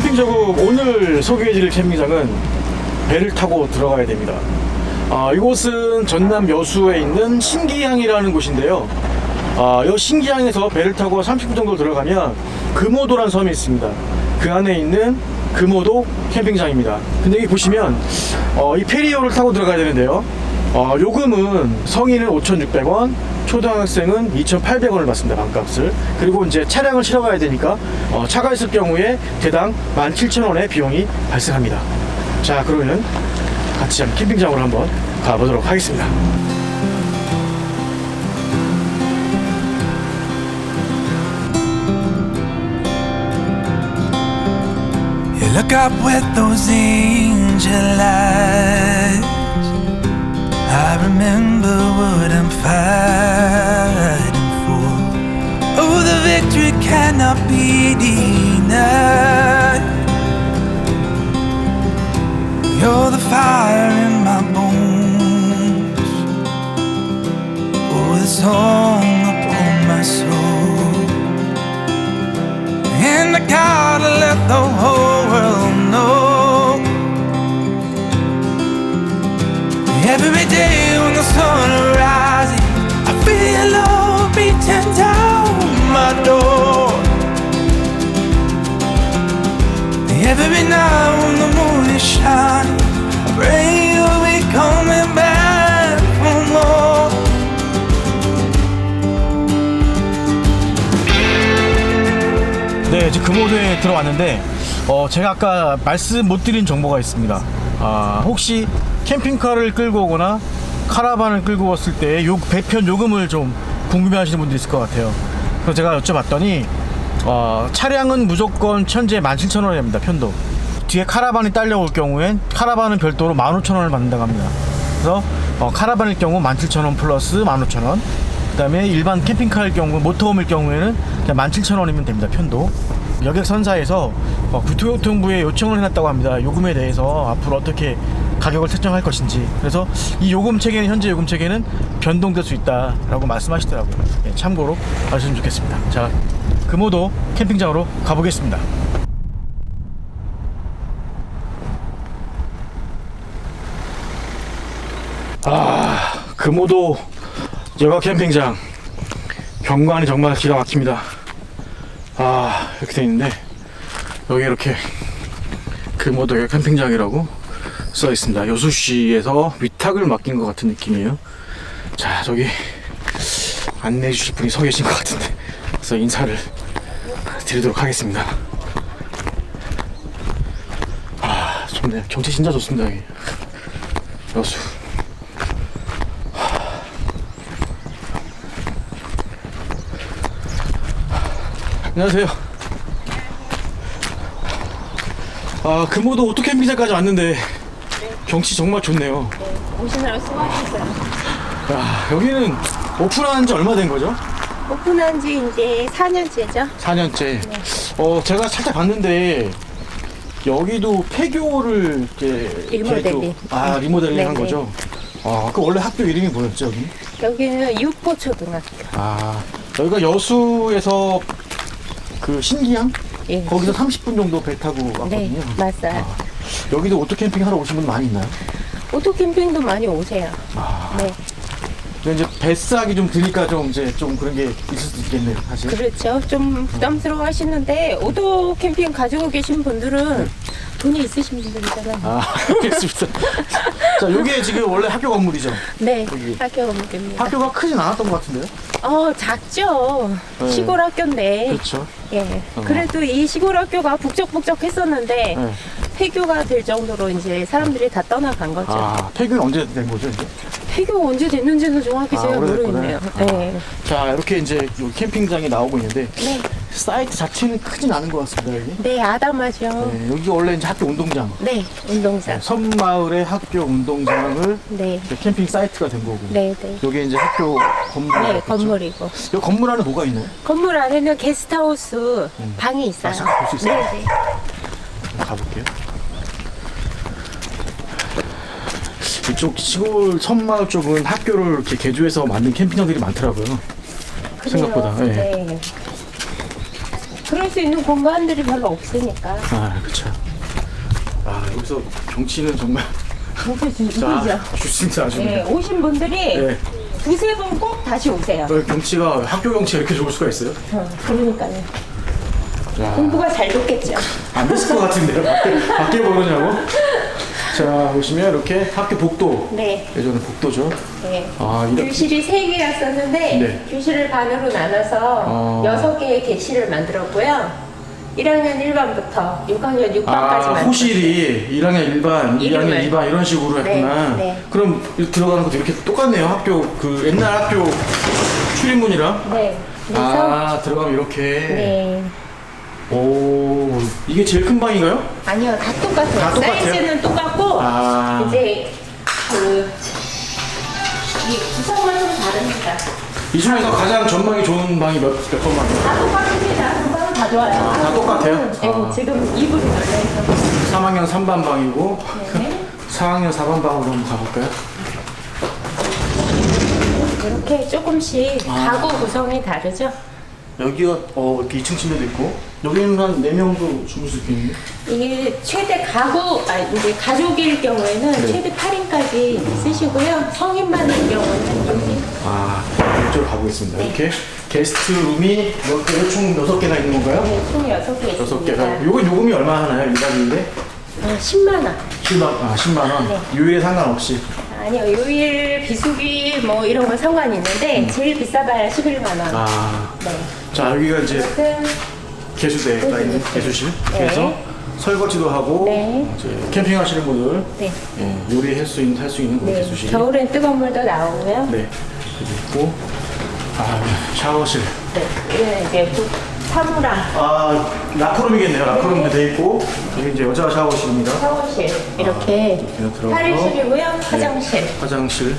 캠핑 저국 오늘 소개해드릴 캠핑장은 배를 타고 들어가야 됩니다. 아, 이곳은 전남 여수에 있는 신기항이라는 곳인데요. 아, 이 신기항에서 배를 타고 30분 정도 들어가면 금오도라는 섬이 있습니다. 그 안에 있는 금오도 캠핑장입니다. 근데 여기 보시면 어, 이 페리오를 타고 들어가야 되는데요. 어, 요금은 성인은 5,600원, 초등학생은 2,800원을 받습니다. 반값을. 그리고 이제 차량을 실어 가야 되니까 어, 차가 있을 경우에 대당 17,000원의 비용이 발생합니다. 자, 그러면 같이 한번 캠핑장으로 한번 가보도록 하겠습니다. Look up with those angel eyes. I remember fighting for. Oh, the victory cannot be denied. You're the fire in my bones. Oh, the song 네, 지금 금호도에 들어왔는데 어, 제가 아까 말씀 못 드린 정보가 있습니다. 아, 혹시 캠핑카를 끌고 오거나 카라반을 끌고 왔을 때 요 배편 요금을 좀 궁금해하시는 분들이 있을 것 같아요. 그래서 제가 여쭤봤더니 어, 차량은 무조건 현재 17,000원입니다. 편도. 뒤에 카라반이 딸려올 경우엔 카라반은 별도로 15,000원을 받는다고 합니다. 그래서 어, 카라반일 경우 17,000원 플러스 15,000원. 그다음에 일반 캠핑카일 경우 모터홈일 경우에는 그냥 17,000원이면 됩니다. 편도. 여객 선사에서 어, 국토교통부에 요청을 해놨다고 합니다. 요금에 대해서 앞으로 어떻게 가격을 책정할 것인지. 그래서 이 요금 체계는 현재 요금 체계는 변동될 수 있다라고 말씀하시더라고요. 예, 참고로 아시면 좋겠습니다. 자, 금호도 캠핑장으로 가보겠습니다. 아, 금호도 여가 캠핑장 경관이 정말 기가 막힙니다. 아, 이렇게 돼 있는데 여기 이렇게 금호도 여가 캠핑장이라고 써 있습니다. 여수시에서 위탁을 맡긴 것 같은 느낌이에요. 자, 저기 안내해 주실 분이 서 계신 것 같은데 그래서 인사를 드리도록 하겠습니다. 아, 좋네요. 경치 진짜 좋습니다, 여기. 여수. 안녕하세요. 아, 금호도 오토 캠핑장까지 왔는데 경치 정말 좋네요. 오시느라 수고하셨어요. 야, 여기는 오픈한 지 얼마 된 거죠? 오픈한 지 이제 4년째죠. 4년째. 어, 제가 살짝 봤는데 여기도 폐교를 이렇게 리모델링. 개조- 아, 리모델링 한 네네. 거죠? 아, 그 원래 학교 이름이 뭐였죠, 여기? 여기는 육포초등학교. 아, 여기가 여수에서 그 신기항? 예. 거기서 30분 정도 배 타고 네, 왔거든요. 맞아요. 아, 여기도 오토 캠핑 하러 오신 분 많이 있나요? 오토 캠핑도 많이 오세요. 아, 네, 근데 이제 뱃싸기 좀 드니까 좀 이제 좀 그런 게 있을 수도 있겠네요, 사실. 그렇죠. 좀 부담스러워 하시는데, 오토 캠핑 가지고 계신 분들은 돈이 있으신 분들이잖아요. 아, 알겠습니다. 자, 요게 지금 원래 학교 건물이죠? 네, 여기. 학교 건물입니다. 학교가 크진 않았던 것 같은데요? 어, 작죠. 네. 시골 학교인데, 그렇죠. 예. 어. 그래도 이 시골 학교가 북적북적 했었는데, 네. 폐교가 될 정도로 이제 사람들이 다 떠나간 거죠. 아, 폐교는 언제 된 거죠, 이제? 폐교 언제 됐는지는 정확히 아, 제가 오래됐구나. 모르겠네요. 아. 네. 자, 이렇게 이제 요 캠핑장이 나오고 있는데, 네. 사이트 자체는 크진 않은 것 같습니다, 여기. 네, 아담하죠. 네, 여기 원래 이제 학교 운동장. 네, 운동장. 섬마을의 학교 운동장을 네. 이제 캠핑 사이트가 된 거고. 네, 네. 여기 이제 학교 건물. 네, 건물이고. 이 건물 안에 뭐가 있나요? 건물 안에는 게스트하우스 방이 있어요. 아, 잠깐 볼수 있어요? 네, 네. 가볼게요. 이쪽 시골 섬마을 쪽은 학교를 이렇게 개조해서 만든 캠핑장들이 많더라고요. 그래요. 생각보다, 예. 네. 그럴 수 있는 공간들이 별로 없으니까. 아, 그쵸. 아, 여기서 경치는 정말. 진짜 진짜. 자, 좋습니다. 아주. 네, 오신 분들이 네. 두세 번꼭 다시 오세요. 어, 경치가, 학교 경치가 이렇게 좋을 수가 있어요? 어, 그러니까요. 자, 공부가 잘 됐겠죠. 안 됐을 것 같은데요? 밖에, 밖에 보느냐고? 자, 보시면 이렇게 학교 복도. 네. 예전에 복도죠. 네. 아, 이렇게. 교실이 세 개였었는데 네. 교실을 반으로 나눠서 어. 여섯 개의 개실을 만들었고요. 1학년 1반부터 6학년 6반까지 아, 호실이 1학년 1반, 2학년 이름을. 2반 이런 식으로 했구나. 네, 네. 그럼 들어가는 것도 이렇게 똑같네요. 학교, 그 옛날 학교 출입문이랑. 네. 그래서 아, 들어가면 이렇게. 네. 오, 이게 제일 큰 방인가요? 아니요, 다 똑같아요. 다 똑같아요? 사이즈는 똑같고 아. 이제 그이 구성만 좀 다릅니다. 이 중에서 가장 전망이 좋은 방이 몇, 몇 번만이에요? 다 똑같습니다. 금방은 다 좋아요. 다 똑같아요? 네, 아. 지금 이불이 널려 3학년 3반 방이고, 있어서 네. 4학년 4반 방으로 한번 가볼까요? 이렇게 조금씩 아. 가구 구성이 다르죠. 여기가, 어, 이렇게 2층 침대도 있고, 여기는 한 4명도 주무실 수 있겠는데? 이게 최대 가구, 아 이제 가족일 경우에는 네. 최대 8인까지 쓰시고요. 성인만일 경우는 아, 이쪽으로 가보겠습니다. 네. 이렇게 게스트 룸이 몇 개로 총 6개나 있는 건가요? 네, 총 6개 있습니다. 6개가. 요거 요금이 얼마 하나요? 일반인데? 아, 10만 원. 10만, 아, 10만 원. 네. 요일에 상관없이. 아니요, 요일, 비수기 뭐 이런 건 상관이 있는데 제일 비싸봐야 11만 원. 음. 아, 네. 자, 여기가 이제 이것은 개수대 가 있는 개수실. 네. 그래서 설거지도 하고, 네. 이제 캠핑 하시는 분들, 네. 예, 요리할 수 있는, 할 수 있는 그런 네. 개수실. 겨울엔 뜨거운 물도 나오고요. 네. 여기 있고, 아, 샤워실. 네. 이거는 이제 부- 사무랑 아, 라커룸이겠네요. 라커룸도 돼 있고, 여기 이제 여자 샤워실입니다. 샤워실 이렇게 이렇게 들어가서. 탈의실이고요. 화장실. 네, 화장실.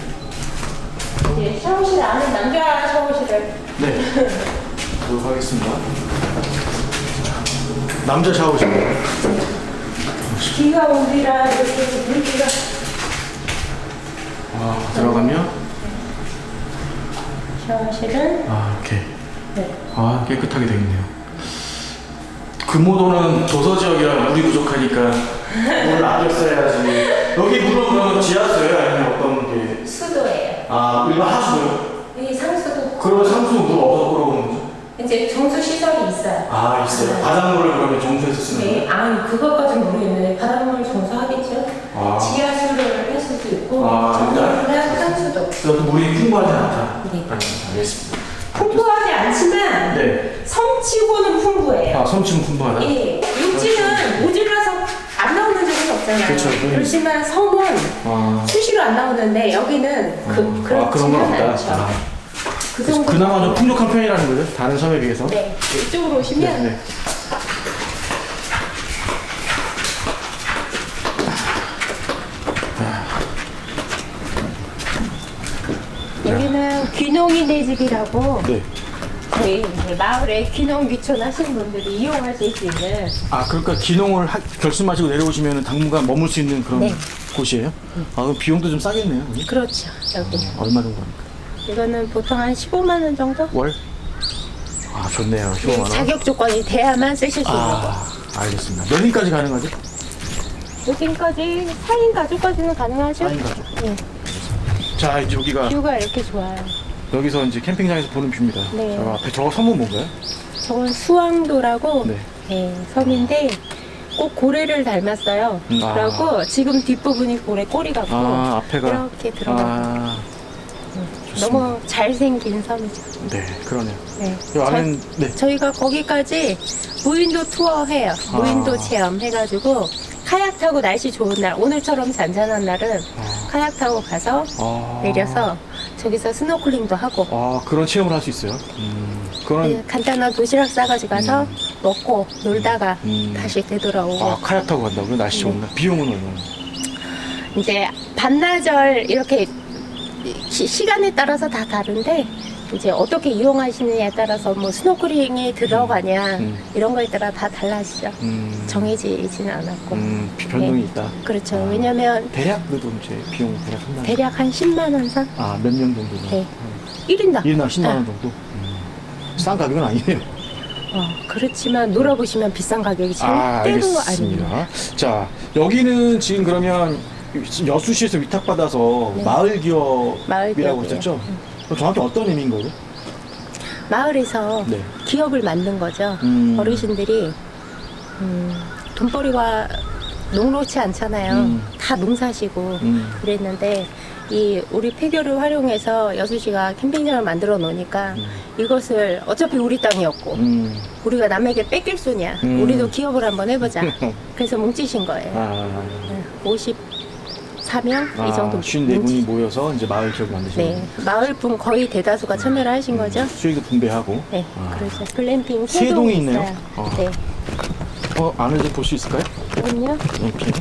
이제 샤워실 안에 남자 샤워실을 네. 보도록 하겠습니다. 남자 샤워실. 비가 오리라 이렇게 물기가 아, 들어가면, 샤워실은 아, 이렇게. 네. 아, 깨끗하게 되어 있네요. 금호도는 도서 지역이라 물이 부족하니까 물을 아껴 써야지. 여기 물은 그러면 지하수예요? 아니면 어떤 게? 수도예요. 아, 일반 하수요? 이 상수도 그러면 상수 물 없어 끌어오는 거죠? 이제 정수 시설이 있어요. 아, 있어요. 바닷물을 그러면 정수해서 쓰는 네, 거예요? 아니 그것까진 모르겠는데 바닷물 정수하겠죠. 아. 지하수를 할 수도 있고 아, 정수를 하고 상수도 그래도 물이 풍부하지 않다. 네. 아, 알겠습니다. 풍부하지 않지만 네. 성치고는 풍부해요. 아, 섬치는 풍부하다? 예, 육지는 모질라서 안 나오는 적은 없잖아요. 그렇죠. 음. 그렇지만 섬은 아, 수시로 안 나오는데 여기는 그, 아, 그렇지는 그런 건 없다. 않죠. 아, 그 정도. 그나마 좀 풍족한 편이라는 거죠? 다른 섬에 비해서? 네, 이쪽으로 오시면 네. 여기는 귀농이네 집이라고 네. 저희 이제 마을에 귀농 귀촌 하시는 분들이 이용하실 수 있는 아, 그러니까 기농을 하- 결심하시고 내려오시면 당분간 머물 수 있는 그런 네. 곳이에요? 아, 그럼 비용도 좀 싸겠네요. 그렇죠. 여기 얼마 정도 합니까? 이거는 보통 한 15만 원 정도? 월? 아, 좋네요. 15만 원. 자격 조건이 돼야만 쓰실 수 있는 거. 아, 알겠습니다. 몇 인까지 가능하죠? 여기까지 4인 가족까지는 가능하죠? 4인 가족. 네. 자, 이제 여기가 뷰가 이렇게 좋아요. 여기서 이제 캠핑장에서 보는 뷰입니다. 네. 저 앞에 저거 섬은 뭔가요? 저건 수왕도라고 네. 네, 섬인데 꼭 고래를 닮았어요. 음, 아. 그리고 지금 뒷부분이 고래 꼬리 같고 아, 앞에가. 이렇게 들어가고 아. 너무 잘생긴 섬이죠. 네, 그러네요. 네. 이 안엔, 네. 저, 희가 거기까지 무인도 투어 해요. 무인도 아. 체험 해가지고 카약 타고 날씨 좋은 날 오늘처럼 잔잔한 날은 카약 타고 가서 아. 내려서 저기서 스노클링도 하고 아, 그런 체험을 할 수 있어요? 음, 그런, 네, 간단한 도시락 싸가지고 가서 먹고 놀다가 음. 다시 되돌아오고 아, 카약 타고 간다고요? 날씨 네. 좋은 날? 비용은 얼마나? 이제 반나절 이렇게 시, 시간에 따라서 다 다른데 이제 어떻게 이용하시느냐에 따라서 뭐 스노클링이 들어가냐 음. 이런 거에 따라 다 달라지죠. 음, 정해지지는 않았고 음, 비- 변동이 네. 있다. 그렇죠. 아. 왜냐면 대략 그래도 이제 비용 대략 한다. 대략 한 10만 원 선? 아, 몇 명 정도? 네. 1인당. 1인당 10만 원 정도? 음, 싼 가격은 아니네요. 어, 그렇지만 놀아보시면 비싼 가격이 아, 절대로 아닙니다. 알겠습니다. 자, 여기는 지금 그러면 여수시에서 위탁받아서 네. 마을 기업이라고 마을. 했었죠? 그럼 정확히 어떤 의미인 거예요? 마을에서 네. 기업을 만든 거죠. 음. 어르신들이 음, 돈벌이가 녹록치 않잖아요. 음. 다 농사시고 음. 그랬는데 이 우리 폐교를 활용해서 여수시가 캠핑장을 만들어 놓으니까 이것을 어차피 우리 땅이었고 음. 우리가 남에게 뺏길 소냐 음. 우리도 기업을 한번 해보자 그래서 뭉치신 거예요 아, 54명 이 아, 정도 54분이 뭉치- 모여서 이제 마을 기업을 만드신 네 거예요. 마을 분 거의 대다수가 참여를 하신 거죠 수익도 분배하고. 네 아. 그래서 글램핑 세 세 동이 동이 있네요. 있어요 어. 네 어, 안을 좀 볼 수 있을까요? 그럼요 이렇게.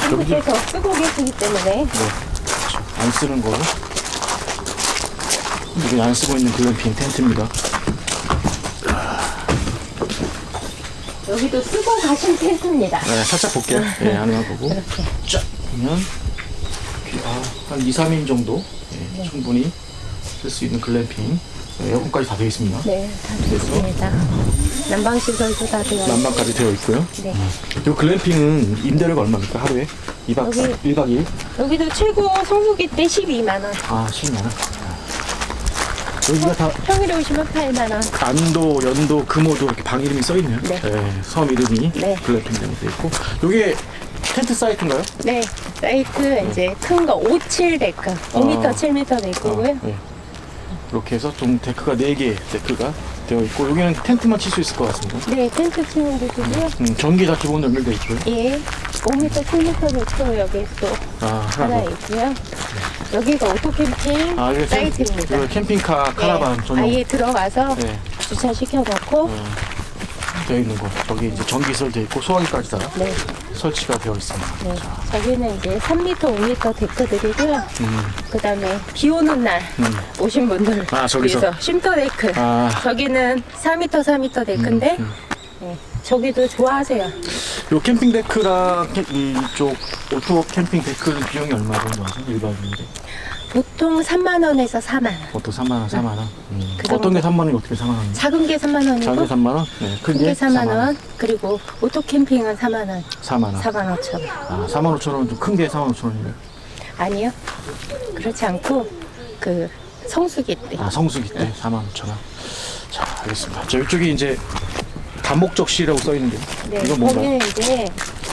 선생님께서 쓰고 계시기 때문에 네. 안 쓰는 거로. 이게 안 쓰고 있는 글램핑 텐트입니다. 여기도 쓰고 가신 텐트입니다 네, 살짝 볼게요. 네, 안에만 보고. 이렇게 쫙 보면 이렇게, 아, 한 2, 3인 정도 네, 충분히 쓸 수 있는 글램핑. 네, 에어컨까지 다 되어 있습니다. 네, 다 됐습니다. 난방 시설도 다 되어 있고. 난방까지 되어 있고요. 네. 이 글램핑은 임대료가 얼마입니까? 하루에? 2박 여기- 1박 2일? 여기도 최고 성수기 때 12만 원. 아, 10만 원. 여기가 다 평일에 오시면 8만 원. 안도, 연도, 금호도 이렇게 방 이름이 써 있네요. 네. 섬 이름이 네. 글램핑장이 되어 있고. 여기 텐트 사이트인가요? 네, 사이트 이제 큰 거 57 데크, 5m, 7m 데크고요. 네. 이렇게 해서 좀 데크가 4개 데크가 되어 있고 여기는 텐트만 칠 수 있을 것 같습니다. 네, 텐트 치는 데고요. 음, 전기 다 기본으로 연결되어 있고요. 예, 5m, 7m 데크 여기 또 아, 하나 하나 더. 있고요. 여기가 오토캠핑 아, 캠- 사이트입니다. 이거 캠핑카 카라반 네, 전용 아예 들어가서 네, 주차 시켜 놓고 되어 있는 곳. 저기 이제 전기설 되어 있고 소화기까지 다 네, 설치가 되어 있습니다. 네. 저기는 이제 3m, 5m 데크들이고요. 그 다음에 비 오는 날 오신 분들 음. 아, 저기서? 위해서 쉼터 데크. 아. 음, 저기는 4m, 4m 데크인데 네, 저기도 좋아하세요. 요 캠핑 데크랑 캠- 이쪽 오토 캠핑 데크는 비용이 얼마 정도 하죠? 일반인데. 보통 3만 원에서 4만 원. 보통 3만 원, 4만 원. 음. 그 어떤 게 정도. 3만 원이 어떻게 4만 원이요? 작은 게 3만 원이고 작은 게 3만 원? 네, 큰큰게게 4만 원. 그리고 오토 캠핑은 4만 원. 4만 원. 4만 5천 원. 아, 4만 5천 원, 좀큰 게 4만 5천 원이에요. 아니요. 그렇지 않고 그 성수기 때. 아, 성수기 때 4만 5천 원. 자, 알겠습니다. 저 이쪽이 이제 다목적시라고 써 있는데 네, 이건 뭔가요? 거기는 이제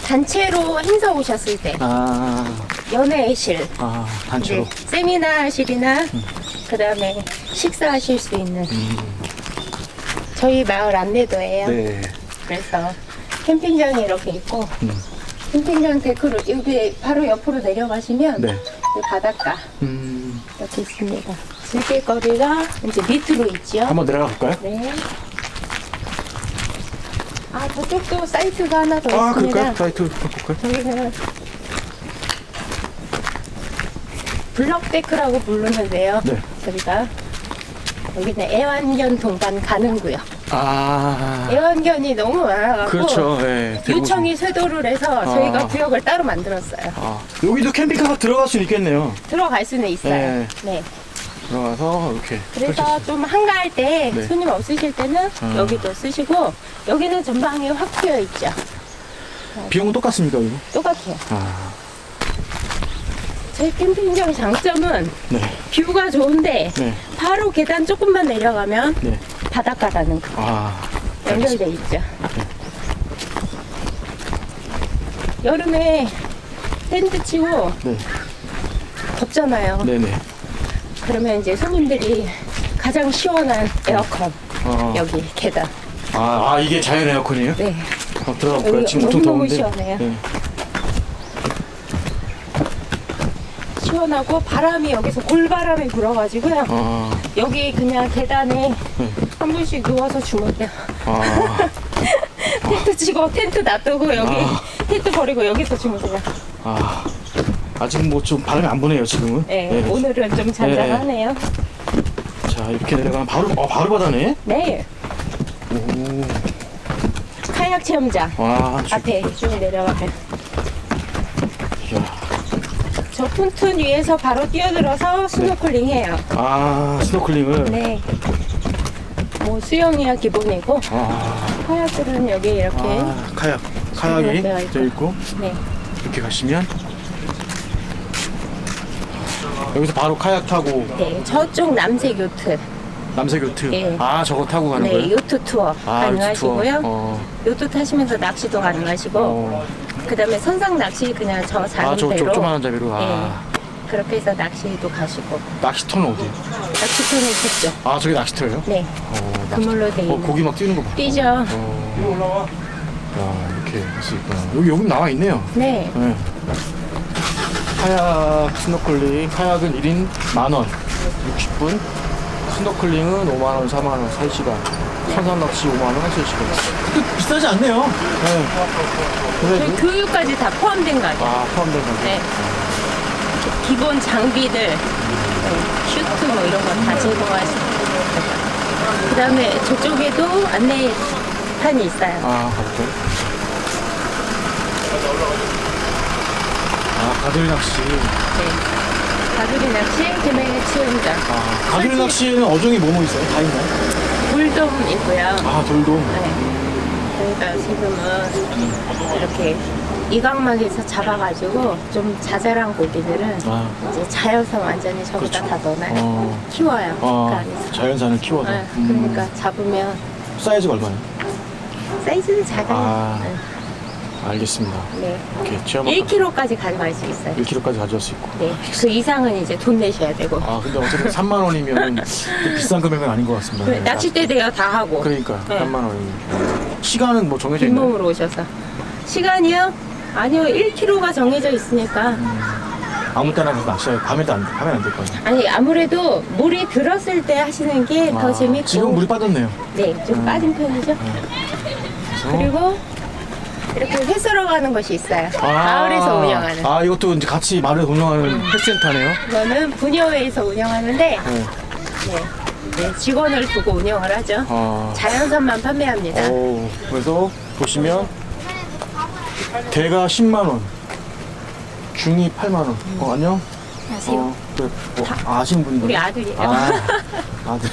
단체로 행사 오셨을 때 아, 연회실 아, 단체로. 세미나실이나 그다음에 식사하실 수 있는 저희 마을 안내도예요. 네. 그래서 캠핑장이 이렇게 있고 음. 캠핑장 데크로 여기 바로 옆으로 내려가시면 네. 이 바닷가 음, 이렇게 있습니다. 즐길 거리가 이제 밑으로 있죠. 한번 내려가 볼까요? 네. 아 저쪽도 사이트가 하나 더 아, 있습니다. 그럴까요? 사이트 볼까요? 저기는 블럭데크라고 부르는데요. 네. 저희가 여기는 애완견 동반 가능구요. 아, 애완견이 너무 많아갖고 그렇죠. 네. 대부분. 요청이 쇄도를 해서 저희가 아. 구역을 따로 만들었어요. 아, 여기도 캠핑카가 들어갈 수 있겠네요. 들어갈 수는 있어요. 네. 네. 들어가서 이렇게. 그래서 좀 한가할 때 네. 손님 없으실 때는 아. 여기도 쓰시고 여기는 전방에 확 트여 있죠. 비용은 똑같습니까, 여기? 똑같아요. 아, 저희 캠핑장 장점은 네. 뷰가 좋은데 네. 바로 계단 조금만 내려가면 네. 바닷가라는 거 아, 연결돼 있죠. 여름에 텐트 치고 네. 덥잖아요. 네 네. 그러면 이제 손님들이 가장 시원한 에어컨 어. 여기 계단. 아, 아, 이게 자연 에어컨이에요? 네. 어, 들어가 볼까요? 여기 지금 엄청 너무너무 더운데. 시원해요. 네. 시원하고 바람이 여기서 골바람이 불어가지고요. 아, 여기 그냥 계단에 네. 한 분씩 누워서 주무세요. 아, 텐트 치고 텐트 놔두고 여기 아. 텐트 버리고 여기서 주무세요. 아. 아직 뭐 좀 바람이 안 부네요, 지금은. 네, 오늘은 좀 잔잔하네요. 자, 이렇게 내려가면 바로, 어, 바로 바다네. 네. 오. 카약 체험장 와, 저, 앞에 쭉 내려가면 이야. 저 푼툰 위에서 바로 뛰어들어서 스노클링 해요. 아 스노클링을. 네. 뭐 수영이야 기본이고 아, 카약들은 여기 이렇게 아 카약 카약이 네, 네. 되어 있고 네. 이렇게 가시면 여기서 바로 카약 타고 네. 저쪽 남색 요트. 남색 요트. 네. 아 저거 타고 가는 네, 거예요? 요트 투어 아, 요트 투어. 가능하시고요. 어, 요트 타시면서 낚시도 가능하시고 어. 그다음에 선상 낚시 그냥 저 작은 아, 저, 배로 저 조만한 자비로. 아, 네. 그렇게 해서 낚시도 가시고 낚시터는 어디예요? 낚시터는 있죠. 아, 저기 낚시터예요? 네. 어, 그물로 돼 어, 있는. 고기 막 뛰는 거 봐. 뛰죠. 어. 야, 이렇게 할 수 있구나. 여기, 여기 나와 있네요. 네. 네. 카약 스노클링, 카약은 1인 만원, 60분. 스노클링은 5만원, 4만원, 3시간. 선상 낚시 5만원, 3시간. 그렇게 비싸지 않네요. 네. 저희 교육까지 다 포함된 가격. 아, 포함된 거. 네. 기본 장비들, 네, 슈트 뭐 이런 거 다 제공하시고. 그 다음에 저쪽에도 안내판이 있어요. 아, 가볼까요? 아, 가들 낚시. 네. 가두리 낚시, 금액 치운장, 아, 가들 낚시는 어종이 뭐뭐 있어요? 다 있나요? 물돔 있고요. 아, 돌돔. 네. 저희가 지금은 이렇게 이각막에서 잡아가지고 좀 자잘한 고기들은 아. 이제 자연산 완전히 저기다 그렇죠. 다 넣어놔요. 어. 키워요. 그 아, 안에서. 자연산을 키워서. 네, 음. 그러니까 잡으면 사이즈가 얼마예요? 사이즈는 작아요. 아. 알겠습니다. 네. 이렇게 네. 체험 1kg까지 가져갈 수 있어요. 1kg까지 가져올 수 있고. 네. 그 이상은 이제 돈 내셔야 되고. 아, 근데 어쨌든 3만 원이면 비싼 금액은 아닌 것 같습니다. 그 낚싯대 대여 다 하고 그러니까 네. 3만 원이면. 시간은 뭐 정해져 있나요? 뒷몸으로 오셔서 시간이요? 아니요 1kg가 정해져 있으니까 아무 때나 가서 낚시 밤에도 안, 밤에 안될 거예요. 아니 아무래도 물이 들었을 때 하시는 게 더 아, 재밌고 지금 물이 빠졌네요. 네, 좀 빠진 편이죠. 그래서 그리고 이렇게 회 썰어 가는 것이 있어요. 마을에서 운영하는. 아, 이것도 이제 같이 마을에서 운영하는 헬스센터네요. 이거는 분여회에서 운영하는데 네. 네, 네, 직원을 두고 운영을 하죠. 아. 자연산만 판매합니다. 오, 그래서 보시면 대가 10만 원, 중이 8만 원. 어, 안녕. 안녕하세요. 어, 그, 뭐, 아시는 분들. 우리 아들이에요. 아, 아들.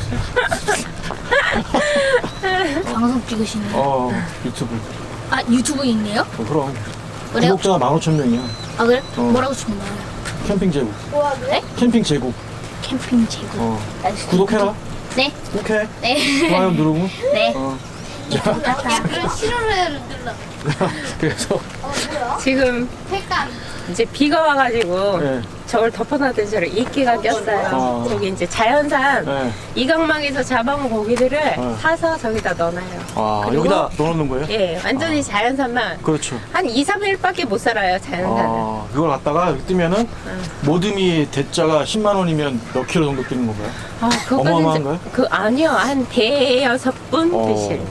방송 찍으시는 거. 어, 유튜브. 아 유튜브 있네요? 어, 그럼. 그래요? 구독자가 15,000명이야. 아 그래? 어. 뭐라고 치면 나와요? 캠핑 제국. 네? 캠핑 제국. 캠핑 제국. 어. 구독해라. 네. 오케이. 네. 좋아요 누르고. 네. 어. 그럼 싫어를 눌러. 그래서, 지금 색깔. 이제 비가 와가지고 네. 저걸 덮어놨더니 저를 이끼가 꼈어요. 어. 저기 이제 자연산 네. 이각막에서 잡아온 고기들을 어. 사서 저기다 넣어놔요. 아, 그리고 여기다 넣어놓는 거예요? 예, 완전히 자연산만 그렇죠. 한 2, 3일밖에 못 살아요, 자연산은. 아, 그걸 갖다가 여기 뜨면은 모듬이 대자가 10만 원이면 몇 킬로 정도 뜨는 건가요? 아, 그거까지 어마어마한가요? 그 아니요, 한 대여섯 분 어. 드실.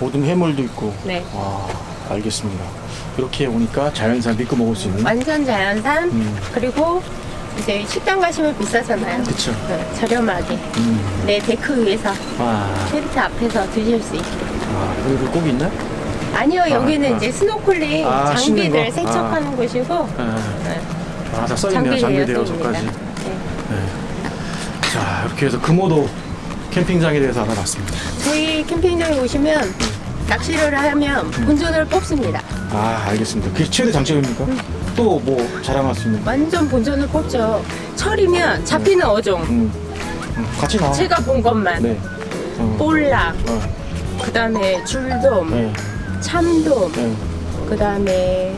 모듬 해물도 있고. 네. 와, 알겠습니다. 이렇게 오니까 자연산 믿고 먹을 수 있는. 완전 자연산. 음. 그리고 이제 식당 가시면 비싸잖아요. 그쵸. 네, 저렴하게. 음. 내 데크 위에서 와, 텐트 앞에서 드실 수 있게. 아, 여기 꼭 있나? 아니요, 여기는 아. 이제 스노클링 아, 씻는 장비들 거? 세척하는 곳이고 네. 네, 아, 다 써있네요. 장비 대여서까지. 네. 자, 이렇게 해서 금오도 캠핑장에 대해서 알아봤습니다. 저희 캠핑장에 오시면 낚시를 하면 본전을 뽑습니다. 아, 알겠습니다. 그게 최대 장점입니까? 또 뭐 자랑할 수 있는? 완전 본전을 뽑죠. 철이면 잡히는 어종. 음, 음, 같이 나와. 제가 본 것만. 네. 어, 볼락, 어, 그 다음에 줄돔, 네, 참돔, 네. 그 다음에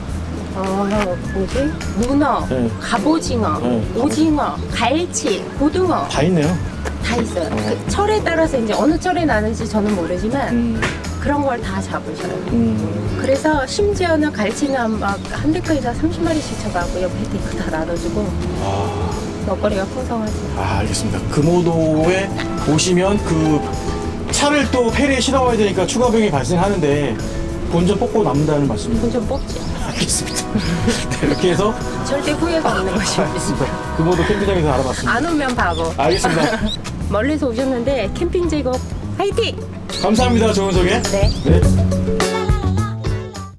어 뭐지 문어, 네. 갑오징어, 네. 오징어, 갈치, 고등어 다 있네요. 다 있어요. 그 철에 따라서 이제 어느 철에 나는지 저는 모르지만 음, 그런 걸 다 잡으셔요. 음. 그래서 심지어는 갈치는 막한 데크에서 30마리씩 쳐가고 옆에 데크 다 나눠주고 아. 먹거리가 풍성하지. 아, 알겠습니다. 금오도에 오시면 그 차를 또 페리에 실어와야 되니까 추가 비용이 발생하는데 본전 뽑고 남는다는 말씀입니다. 본전 뽑지. 알겠습니다. 네, 이렇게 해서 절대 후회가 없는 것입니다. 금오도 캠핑장에서 알아봤습니다. 안 오면 바보. 알겠습니다. 멀리서 오셨는데 캠핑 제국 화이팅! 감사합니다, 좋은 소개. 네. 네.